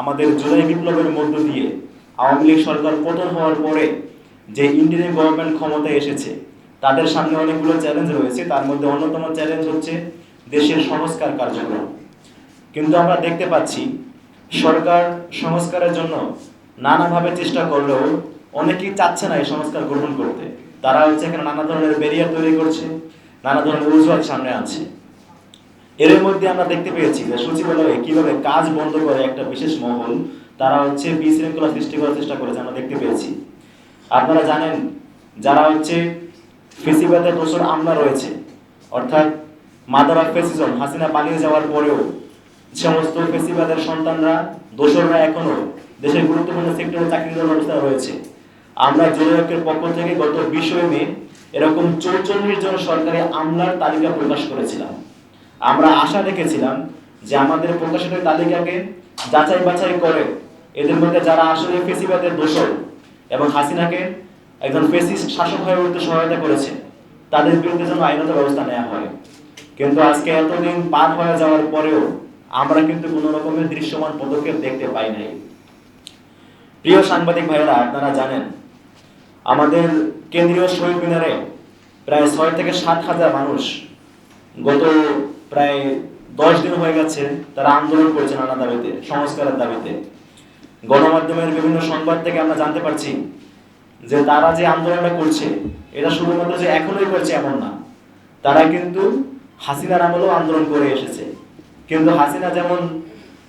আমাদের জুলাই বিপ্লবের মধ্য দিয়ে আওয়ামী লীগ সরকার পতন হওয়ার পরে যে ইন্ডিয়ান গভর্নমেন্ট ক্ষমতায় এসেছে, তাদের সামনে অনেকগুলো চ্যালেঞ্জ রয়েছে। তার মধ্যে অন্যতম চ্যালেঞ্জ হচ্ছে দেশের সংস্কার কার্যক্রম। কিন্তু আমরা দেখতে পাচ্ছি, সরকার সংস্কারের জন্য নানাভাবে চেষ্টা করলেও অনেকেই চাচ্ছে না এই সংস্কার গ্রহণ করতে। তারা হচ্ছে এখানে নানা ধরনের ব্যারিয়ার তৈরি করছে, নানা ধরনের অজুহাত সামনে আছে এর মধ্যে আমরা দেখতে পেয়েছি যে সচিবালয়ে কীভাবে কাজ বন্ধ করে একটা বিশেষ মহল, তারা হচ্ছে বিশৃঙ্খলা সৃষ্টি করার চেষ্টা করেছে, আমরা দেখতে পেয়েছি। আপনারা জানেন, যারা হচ্ছে ফেসিবাদের দোষর আমলা রয়েছে, অর্থাৎ মাদার অফ ফেসিজম, হাসিনা পালিয়ে যাওয়ার পরেও সমস্ত ফেসিবাদের সন্তানরা দোসররা এখনও দেশের গুরুত্বপূর্ণ সেক্টরে চাকরি দেওয়ার ব্যবস্থা রয়েছে। আমরা জনৈকের পক্ষ থেকে গত বিশে মে এরকম চৌচল্লিশ জন সরকারি আমলার তালিকা প্রকাশ করেছিলাম। আমরা আশা রেখেছিলাম যে আমাদের প্রকাশিত তালিকাকে যাচাই বাছাই করে এদের মধ্যে যারা আসলে ফেসিবাদের দোষর এবং হাসিনাকে একজন ফেসিস্ট শাসক হয়ে উঠতে সহায়তা করেছে, তাদের বিরুদ্ধে যেন আইনত ব্যবস্থা নেওয়া হয়। কিন্তু আজকে এতদিন পার হয়ে যাওয়ার পরেও আমরা কিন্তু কোনো রকমের দৃশ্যমান পদক্ষেপ দেখতে পাই নাই। প্রিয় সাংবাদিক ভাইয়েরা, আপনারা জানেন, আমাদের কেন্দ্রীয় শহীদ মিনারে প্রায় ছয় থেকে সাত হাজার মানুষ গত প্রায় দশ দিন হয়ে গেছে তারা আন্দোলন করেছে নানা দাবিতে, সংস্কারের দাবিতে। গণমাধ্যমের বিভিন্ন সংবাদ থেকে আমরা জানতে পারছি যে তারা যে আন্দোলনটা করছে, এটা শুধুমাত্র যে এখনোই করছে এমন না। তারা কিন্তু হাসিনার আমলেও আন্দোলন করে এসেছে। কিন্তু হাসিনা যেমন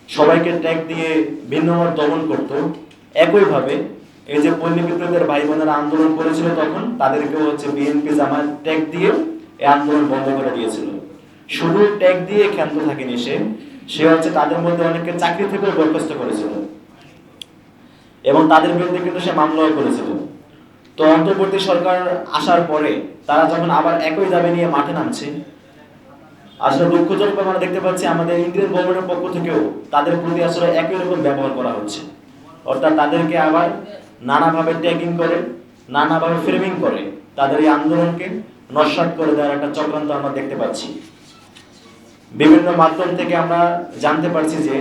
সবাইকে ট্যাগ দিয়ে ভিন্ন মত দমন করত, একইভাবে এই যে পল্লী বিদ্যুতের ভাই বোনেরা আন্দোলন করেছিল তখন, তাদেরকেও হচ্ছে বিএনপি জামাত ট্যাগ দিয়ে এই আন্দোলন বন্ধ করে দিয়েছিল। শুধু ট্যাগ দিয়ে ক্ষান্ত থাকেনি সে। সে হচ্ছে তাদের মধ্যে অনেককে চাকরি থেকেও বরখাস্ত করেছিল। এবং তাদের বিরুদ্ধে কিন্তু সে মামলাও করেছিল। তো অন্তর্বর্তী সরকার আসার পরে তারা যখন আবার একই দাবি নিয়ে মাঠে নামছে, আসলে দুঃখজনক আমরা দেখতে পাচ্ছি, আমাদের ইন্ডিয়ান গভর্নমেন্টের পক্ষ থেকেও তাদের প্রতি আসলে একই রকম ব্যবহার করা হচ্ছে। অর্থাৎ তাদেরকে আবার নানাভাবে ট্যাগিং করে, নানাভাবে ফ্রেমিং করে, তাদের এই আন্দোলনকে নস্বাত করে দেওয়ার একটা চক্রান্ত আমরা দেখতে পাচ্ছি। বিভিন্ন মাধ্যম থেকে আমরা জানতে পারছি যে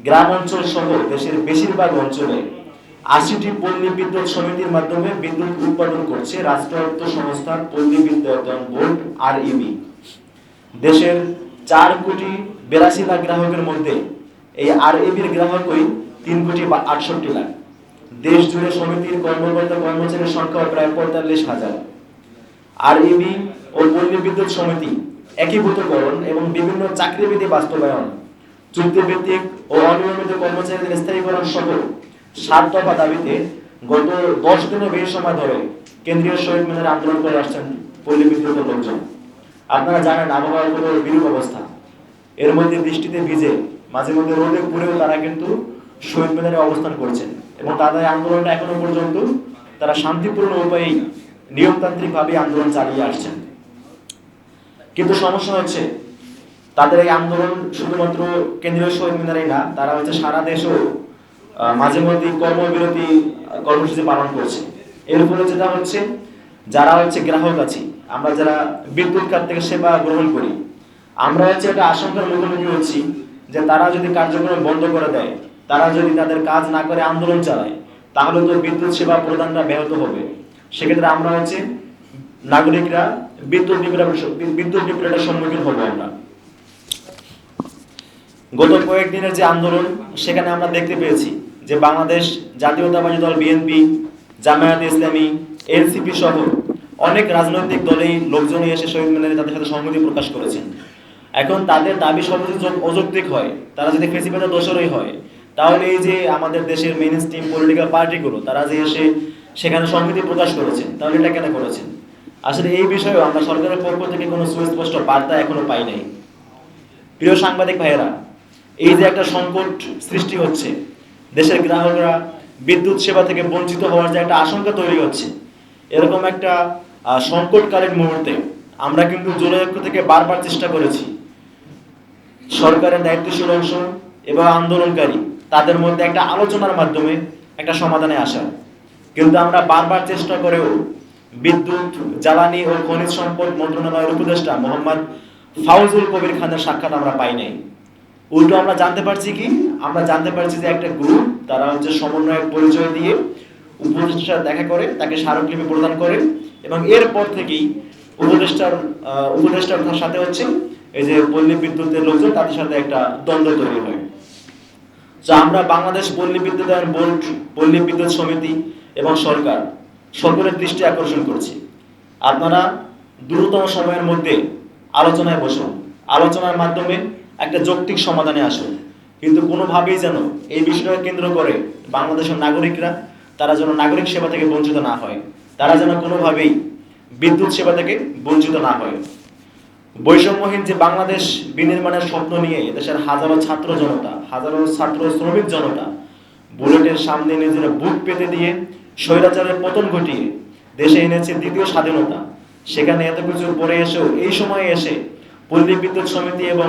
গ্রাম অঞ্চল সহ দেশের বেশিরভাগ অঞ্চলে আশিটি পল্লী বিদ্যুৎ সমিতির মাধ্যমে বিদ্যুৎ উৎপাদন করছে রাষ্ট্রায়ত্ত সংস্থার পল্লী বিদ্যুৎ বোর্ড আর ইবি দেশের চার কোটি বিরাশি লাখ গ্রাহকের মধ্যে এই আর এবির গ্রাহকই তিন কোটি বা আটষট্টি লাখ। দেশ জুড়ে সমিতির কর্মকর্তা কর্মচারীর সংখ্যা প্রায় পঁয়তাল্লিশ হাজার। আর ইবি ও পল্লী বিদ্যুৎ সমিতি একীভূতকরণ এবং বিভিন্ন চাকরিবিধি বাস্তবায়ন, চুক্তিভিত্তিক ও অনিয়মিত কর্মচারীদের স্থায়ীকরণ সহ সাত দফা দাবিতে গত দশ দিনের বেশি সময় ধরে কেন্দ্রীয় শহীদ মিনারে আন্দোলন করে আসছেন পল্লী লোকজন। আপনারা জানেন, আবহাওয়ার বিরূপ অবস্থা। এর মধ্যে বৃষ্টিতে ভিজে, মাঝে মধ্যে রোদে পুড়েও তারা কিন্তু শহীদ মিনারে অবস্থান করছেন এবং তাদের আন্দোলনটা এখনও পর্যন্ত তারা শান্তিপূর্ণ উপায়েই নিয়মতান্ত্রিকভাবে আন্দোলন চালিয়ে আসছেন। কিন্তু সমস্যা হচ্ছে, তাদের এই আন্দোলন শুধুমাত্র কেন্দ্রীয় শহীদ মিনারেই না, তারা হচ্ছে সারা দেশেও মাঝে মধ্যে কর্মবিরতি, কর্মসূচি পালন করছে। এর ফলে যেটা হচ্ছে, যারা হচ্ছে গ্রাহক আছি, আমরা যারা বিদ্যুৎ খাত থেকে সেবা গ্রহণ করি, আমরা হচ্ছে একটা আশঙ্কার মুখোমুখি হচ্ছি যে তারা যদি কার্যক্রম বন্ধ করে দেয়, তারা যদি তাদের কাজ না করে আন্দোলন চালায়, তাহলে তো বিদ্যুৎ সেবা প্রদানটা ব্যাহত হবে। সেক্ষেত্রে আমরা হচ্ছে, নাগরিকরা বিদ্যুৎ বিভ্রাট বিদ্যুৎ সম্মুখীন হব আমরা। গত কয়েকদিনের যে আন্দোলন, সেখানে আমরা দেখতে পেয়েছি যে বাংলাদেশ জাতীয়তাবাদী দল বিএনপি, জামায়াত ইসলামী, এনসিপি সহ অনেক রাজনৈতিক দলেই লোকজনই এসে শহীদ মিনারে তাদের সাথে সংহতি প্রকাশ করেছেন। এখন তাদের দাবি সর্বোচ্চ অযৌক্তিক হয়, তারা যদি ফেসিবাদের দোষরই হয়, তাহলে এই যে আমাদের দেশের মেইন স্ট্রিম পলিটিক্যাল পার্টিগুলো তারা যে এসে সেখানে সংহতি প্রকাশ করেছেন, তাহলে এটা কেন করেছেন? আসলে এই বিষয়েও আমরা সরকারের পক্ষ থেকে কোনো সুস্পষ্ট বার্তা এখনও পাই নাই। প্রিয় সাংবাদিক ভাইয়েরা, এই যে একটা সংকট সৃষ্টি হচ্ছে, দেশের গ্রাহকরা বিদ্যুৎ সেবা থেকে বঞ্চিত হওয়ার যে একটা আশঙ্কা তৈরি হচ্ছে, এরকম একটা সংকটকালীন মুহূর্তে আমরা কিন্তু জনৈক্য থেকে বারবার চেষ্টা করেছি। সরকারের দায়িত্বশীল অংশ এবং আন্দোলনকারী, তাদের মধ্যে একটা আলোচনার মাধ্যমে একটা সমাধানে আসা কিন্তু আমরা বারবার চেষ্টা করেও বিদ্যুৎ, জ্বালানি ও খনিজ সম্পদ মন্ত্রণালয়ের উপদেষ্টা মোহাম্মদ ফাউজুল কবির খানের সাক্ষাৎ আমরা পাই নাই। উল্টো আমরা জানতে পারছি কি? আমরা জানতে পারছি যে একটা গ্রুপ, তারা হচ্ছে সমন্বয়ের পরিচয় দিয়ে উপদেষ্টা দেখা করে, তাকে স্মারকলিপি প্রদান করে এবং এরপর থেকেই উপদেষ্টার উপদেষ্টার সাথে হচ্ছে এই যে পল্লী বিদ্যুতের লোকজন, তাদের সাথে একটা দ্বন্দ্ব তৈরি হয়। তো আমরা বাংলাদেশ পল্লী বিদ্যুতায়ন বোর্ড, পল্লী বিদ্যুৎ সমিতি এবং সরকার সকলের দৃষ্টি আকর্ষণ করছি। আপনারা দ্রুততম সময়ের মধ্যে আলোচনায় বসুন। আলোচনার মাধ্যমে একটা যৌক্তিক সমাধানে আসুন। কিন্তু কোনোভাবেই যেন এই বিষয়টাকে কেন্দ্র করে বাংলাদেশের নাগরিকরা, তারা যেন নাগরিক সেবা থেকে বঞ্চিত না হয়, তারা যেন কোনোভাবেই বিদ্যুৎ সেবা থেকে বঞ্চিত না হয়। বৈষম্যহীন যে বাংলাদেশ বিনির্মাণের স্বপ্ন নিয়ে দেশের হাজারো ছাত্র জনতা, হাজারো ছাত্র শ্রমিক জনতা, বুলেটের সামনে নিজেরা বুক পেতে দিয়ে স্বৈরাচারের পতন ঘটিয়ে দেশে এনেছে দ্বিতীয় স্বাধীনতা। সেখানে এত কিছুর পরে এসেও এই সময়ে এসে পল্লী বিদ্যুৎ সমিতি এবং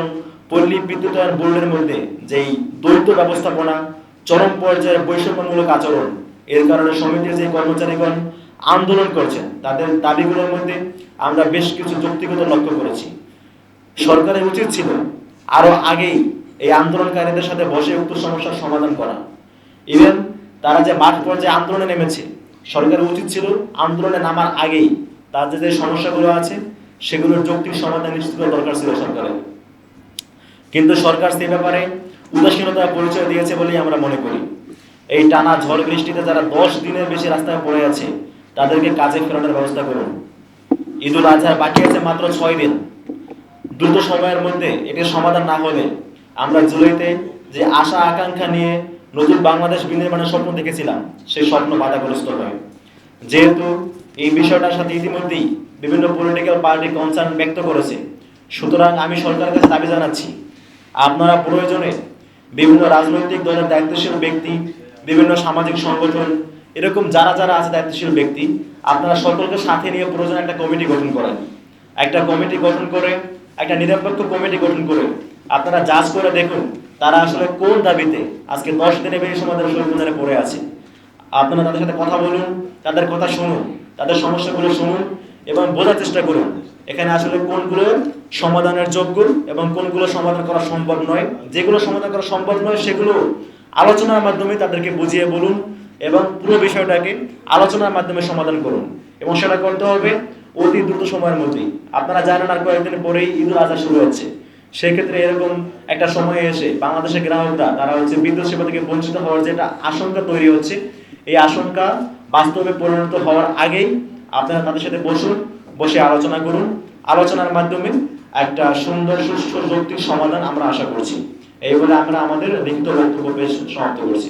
পল্লী বিদ্যুতায়ন বোর্ডের মধ্যে যেই দ্বৈত ব্যবস্থাপনা, চরম পর্যায়ের বৈষম্যমূলক আচরণ, এর কারণে সমিতির যে কর্মচারীগণ আন্দোলন করছেন, তাদের দাবিগুলোর মধ্যে আমরা বেশ কিছু যুক্তিগত লক্ষ্য করেছি। সরকারের উচিত ছিল আরও আগেই এই আন্দোলনকারীদের সাথে বসে উক্ত সমস্যার সমাধান করা। ইভেন তারা যে মাঠ পর্যায়ে আন্দোলনে নেমেছে, সরকারের উচিত ছিল আন্দোলনে নামার আগেই তাদের যে সমস্যাগুলো আছে, সেগুলোর যৌক্তিক সমাধান নিশ্চিত করা দরকার ছিল সরকারের। কিন্তু সরকার সেই ব্যাপারে উদাসীনতার পরিচয় দিয়েছে বলেই আমরা মনে করি। এই টানা ঝড় বৃষ্টিতে যারা দশ দিনের বেশি রাস্তায় পড়ে আছে, তাদেরকে কাজে ফেরানোর ব্যবস্থা করুন। ঈদুল আজহার বাকি আছে মাত্র ছয় দিন। দ্রুত সময়ের মধ্যে এটির সমাধান না হলে আমরা জুলাইতে যে আশা আকাঙ্ক্ষা নিয়ে নতুন বাংলাদেশ বিনির্মাণের স্বপ্ন দেখেছিলাম, সেই স্বপ্ন বাধাগ্রস্ত হয়। যেহেতু এই বিষয়টার সাথে ইতিমধ্যেই বিভিন্ন পলিটিক্যাল পার্টি কনসার্ন ব্যক্ত করেছে, সুতরাং আমি সরকারের কাছে দাবি জানাচ্ছি, আপনারা প্রয়োজনে বিভিন্ন রাজনৈতিক দলের দায়িত্বশীল ব্যক্তি, বিভিন্ন সামাজিক সংগঠন, এরকম যারা যারা আছে দায়িত্বশীল ব্যক্তি, আপনারা সকলকে সাথে নিয়ে প্রয়োজনে একটা কমিটি গঠন করেন। একটা কমিটি গঠন করে, একটা নিরপেক্ষ কমিটি গঠন করে আপনারা জাজ করে দেখুন তারা আসলে কোন দাবিতে? আজকে দশ দিনে বেশি ধরে সরকারে পড়ে আছে। আপনারা তাদের সাথে কথা বলুন, তাদের কথা শুনুন, তাদের সমস্যাগুলো শুনুন এবং বোঝার চেষ্টা করুন, এখানে আসলে কোনগুলো সমাধানের যোগ্য এবং কোনগুলো সমাধান করা সম্ভব নয়। যেগুলো সমাধান করা সম্ভব নয়, সেগুলো আলোচনার মাধ্যমে তাদেরকে বুঝিয়ে বলুন এবং পুরো বিষয়টাকে আলোচনার মাধ্যমে সমাধান করুন এবং সেটা করতে হবে অতি দ্রুত সময়ের মধ্যেই। আপনারা জানেন আর কয়েকদিন পরেই ঈদুল আজহা শুরু হচ্ছে। সেক্ষেত্রে এরকম একটা সময়ে এসে বাংলাদেশের গ্রাহকরা, তারা হচ্ছে বিদ্যুৎ সেবা থেকে বঞ্চিত হওয়ার যে একটা আশঙ্কা তৈরি হচ্ছে, এই আশঙ্কা বাস্তবে পরিণত হওয়ার আগেই আপনারা তাদের সাথে বসুন, বসে আলোচনা করুন। আলোচনার মাধ্যমে একটা সুন্দর সুস্থ যৌক্তিক সমাধান আমরা আশা করছি। এই বলে আমরা আমাদের লিখিত বক্তব্য বেশ সমাপ্ত করছি।